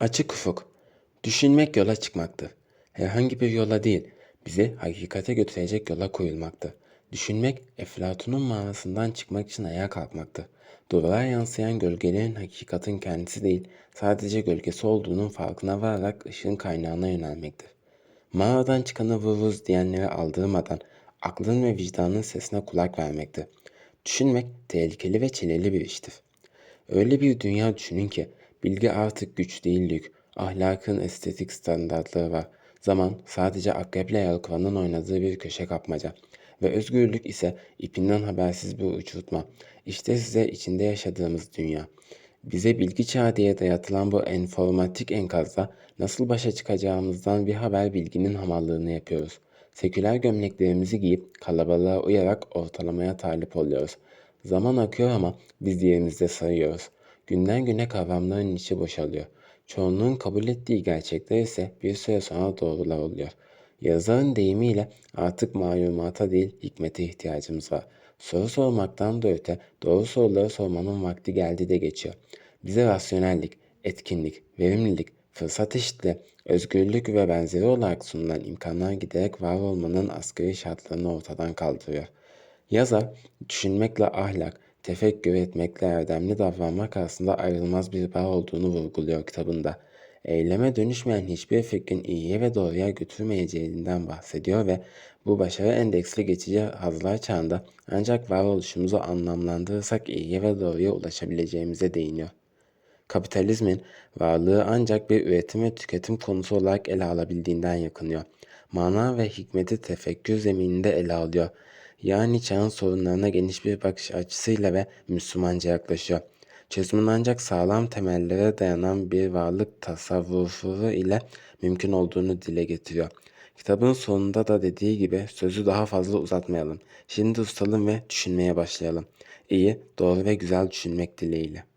Açık ufuk. Düşünmek yola çıkmaktır. Herhangi bir yola değil, bizi hakikate götürecek yola koyulmaktır. Düşünmek, Eflatun'un mağarasından çıkmak için ayağa kalkmaktır. Duvarlara yansıyan gölgelerin hakikatin kendisi değil, sadece gölgesi olduğunun farkına vararak ışığın kaynağına yönelmektir. Mağaradan çıkanı vururuz diyenlere aldırmadan, aklın ve vicdanın sesine kulak vermektir. Düşünmek tehlikeli ve çileli bir iştir. Öyle bir dünya düşünün ki bilgi artık güç değil yük, ahlakın estetik standartları var. Zaman sadece akreple yelkovanın oynadığı bir köşe kapmaca. Ve özgürlük ise ipinden habersiz bir uçurtma. İşte size içinde yaşadığımız dünya. Bize bilgi çağı diye dayatılan bu enformatik enkazda nasıl başa çıkacağımızdan bir haber bilginin hamallığını yapıyoruz. Seküler gömleklerimizi giyip kalabalığa uyarak ortalamaya talip oluyoruz. Zaman akıyor ama biz yerimizde sayıyoruz. Günden güne kavramların içi boşalıyor. Çoğunluğun kabul ettiği gerçekler ise bir süre sonra doğrular oluyor. Yazarın deyimiyle artık malumata değil hikmete ihtiyacımız var. Soru sormaktan da öte doğru soruları sormanın vakti geldi de geçiyor. Bize rasyonellik, etkinlik, verimlilik, fırsat eşitliği, özgürlük ve benzeri olarak sunulan imkanlar giderek var olmanın asgari şartlarını ortadan kaldırıyor. Yazar, düşünmekle ahlak, tefekkür etmekle erdemli davranmak arasında ayrılmaz bir bağ olduğunu vurguluyor kitabında. Eyleme dönüşmeyen hiçbir fikrin iyiye ve doğruya götürmeyeceğinden bahsediyor ve bu başarı endeksli geçici hazlar çağında ancak varoluşumuzu anlamlandırırsak iyiye ve doğruya ulaşabileceğimize değiniyor. Kapitalizmin varlığı ancak bir üretim ve tüketim konusu olarak ele alabildiğinden yakınıyor. Mana ve hikmeti tefekkür zemininde ele alıyor. Yani çağın sorunlarına geniş bir bakış açısıyla ve Müslümanca yaklaşıyor. Çözümün ancak sağlam temellere dayanan bir varlık tasavvuru ile mümkün olduğunu dile getiriyor. Kitabın sonunda da dediği gibi sözü daha fazla uzatmayalım. Şimdi ustalım ve düşünmeye başlayalım. İyi, doğru ve güzel düşünmek dileğiyle.